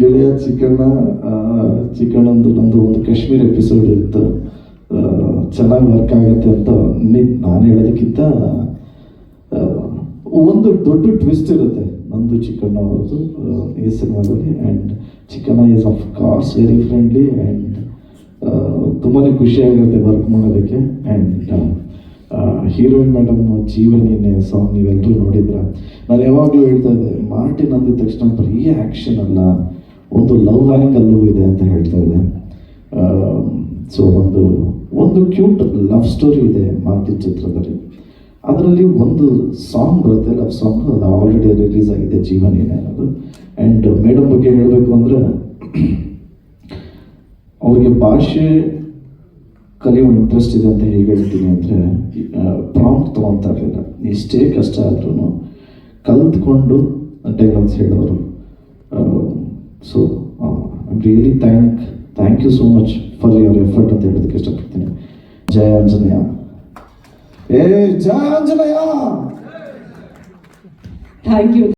ಗೆಳೆಯ ಚಿಕ್ಕಣ್ಣ ಚಿಕ್ಕಣ್ಣ ಚಿಕ್ಕಣ್ಣಂದು ನಂದು ಒಂದು ಕಾಶ್ಮೀರ್ ಎಪಿಸೋಡ್ ಇತ್ತು. ಚೆನ್ನಾಗಿ ವರ್ಕ್ ಆಗುತ್ತೆ ಅಂತ ನಾನು ಹೇಳೋದಕ್ಕಿಂತ ಒಂದು ದೊಡ್ಡ ಟ್ವಿಸ್ಟ್ ಇರುತ್ತೆ ನಂದು ಚಿಕ್ಕಣ್ಣ ಅವ್ರದ್ದು ಈ ಸಿನಿಮಾದಲ್ಲಿ. And Chikkanna is of course very friendly and ತುಂಬಾ ಖುಷಿಯಾಗುತ್ತೆ ವರ್ಕ್ ಮಾಡೋದಕ್ಕೆ. ಆ್ಯಂಡ್ ಹೀರೋಯಿನ್ ಮೇಡಮ್ ಜೀವನಿನೇ ಸಾಂಗ್ ನೀವೆಲ್ಲರೂ ನೋಡಿದ್ರ? ನಾನು ಯಾವಾಗಲೂ ಹೇಳ್ತಾ ಇದ್ದೆ, ಮಾರ್ಟಿನ್ ಅಂದಿದ ತಕ್ಷಣ ಬರೀ ಆ್ಯಕ್ಷನ್ ಅಲ್ಲ, ಒಂದು ಲವ್ ಆ್ಯಂಗಲ್ಲೂ ಇದೆ ಅಂತ ಹೇಳ್ತಾ ಇದೆ ಸೊ ಒಂದು ಒಂದು ಕ್ಯೂಟ್ ಲವ್ ಸ್ಟೋರಿ ಇದೆ ಮಾರ್ಟಿನ್ ಚಿತ್ರದಲ್ಲಿ. ಅದರಲ್ಲಿ ಒಂದು ಸಾಂಗ್ ಬರುತ್ತೆ ಲವ್ ಸಾಂಗ್ ಅದು ಆಲ್ರೆಡಿ ರಿಲೀಸ್ ಆಗಿದೆ ಜೀವನೇನೆ ಅನ್ನೋದು. ಆ್ಯಂಡ್ ಮೇಡಮ್ ಬಗ್ಗೆ ಹೇಳಬೇಕು ಅಂದರೆ, ಅವರಿಗೆ ಭಾಷೆ ಕಲಿಯೋ ಇಂಟ್ರೆಸ್ಟ್ ಇದೆ ಅಂತ ಹೇಗೆ ಹೇಳ್ತೀನಿ ಅಂದರೆ ಪ್ರಾಂಪ್ಟ್ ತೊಗೊತಾ ಇರಲಿಲ್ಲ. ಎಷ್ಟೇ ಕಷ್ಟ ಆದ್ರೂ ಕಲ್ತ್ಕೊಂಡು ಡೈಲಾಗ್ಸ್ ಹೇಳೋರು so I really thank thank you so much for your effort ಅಂತ ಹೇಳೋದಕ್ಕೆ ಇಷ್ಟಪಡ್ತೀನಿ. ಜಯ ಆಂಜನೇಯ. ಏ, ಜಯ ಆಂಜನೇಯ! Thank you